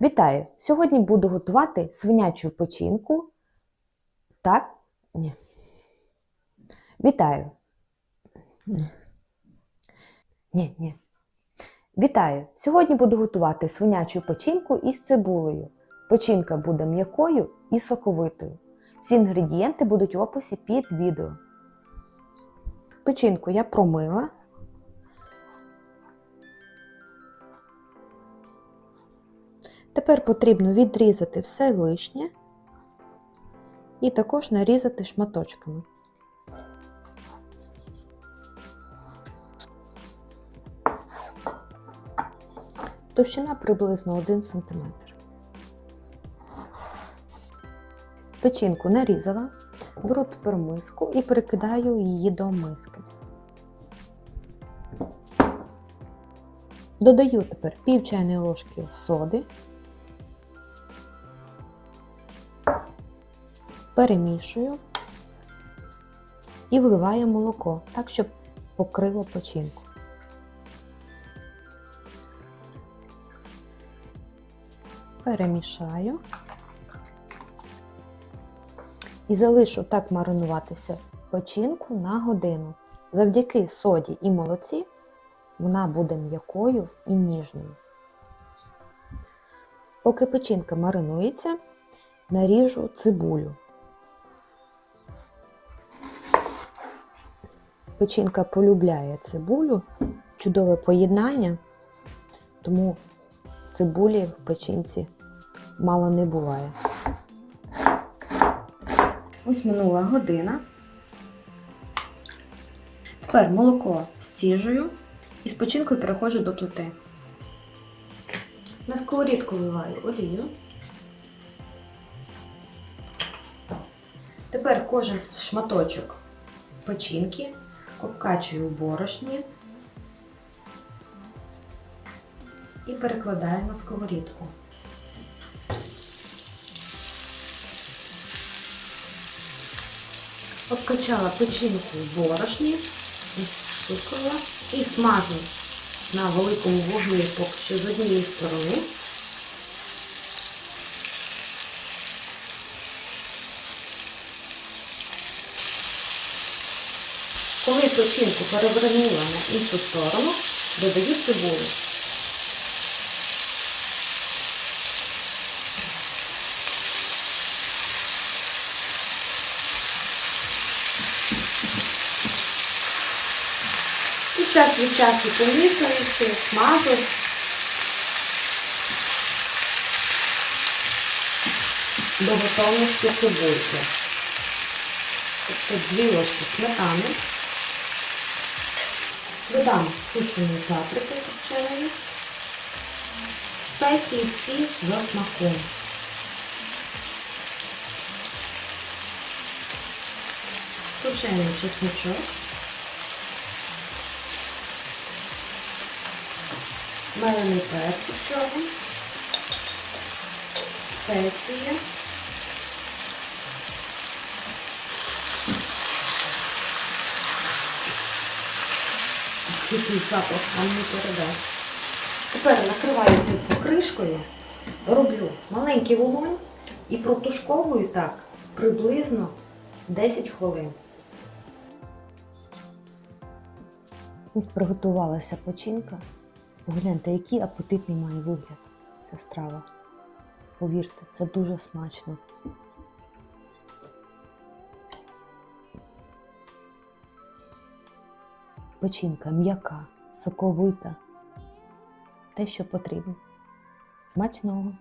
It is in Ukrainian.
Вітаю! Сьогодні буду готувати свинячу печінку. Так? Ні. Вітаю. Ні. Ні. Вітаю! Сьогодні буду готувати свинячу печінку із цибулею. Печінка буде м'якою і соковитою. Всі інгредієнти будуть в описі під відео. Печінку я промила. Тепер потрібно відрізати все лишнє і також нарізати шматочками. Товщина приблизно 1 см. Печінку нарізала, беру тепер миску і перекидаю її до миски. Додаю тепер пів чайної ложки соди, перемішую і вливаю молоко, так, щоб покрило печінку. Перемішаю і залишу так маринуватися печінку на годину. Завдяки соді і молоці вона буде м'якою і ніжною. Поки печінка маринується, наріжу цибулю. Печінка полюбляє цибулю, чудове поєднання, тому цибулі в печінці мало не буває. Ось минула година. Тепер молоко стіжую і з печінкою переходжу до плити. На сковорідку вливаю олію. Тепер кожен шматочок печінки обкачую в борошні і перекладаю на сковорідку. Обкачала печінку в борошні, і смажу на великому вогні поки що з однієї сторони. Коли печінку перевернула на іншу сторону, додаю цибулю. І час від часу помішуючи, смажу. До готовності цибульки. Тобто дві ложки сметани. Додам сушену паприку копченої. Спеції всі за смаком. Сушений чесночок. Мелений перчик чорний. Спеції. Який запах вам не передасть. Тепер накриваю це все кришкою, роблю маленький вогонь і протушковую так приблизно 10 хвилин. Ось приготувалася печінка. Погляньте, який апетитний має вигляд ця страва. Повірте, це дуже смачно. Печінка м'яка, соковита. Те, що потрібно. Смачного!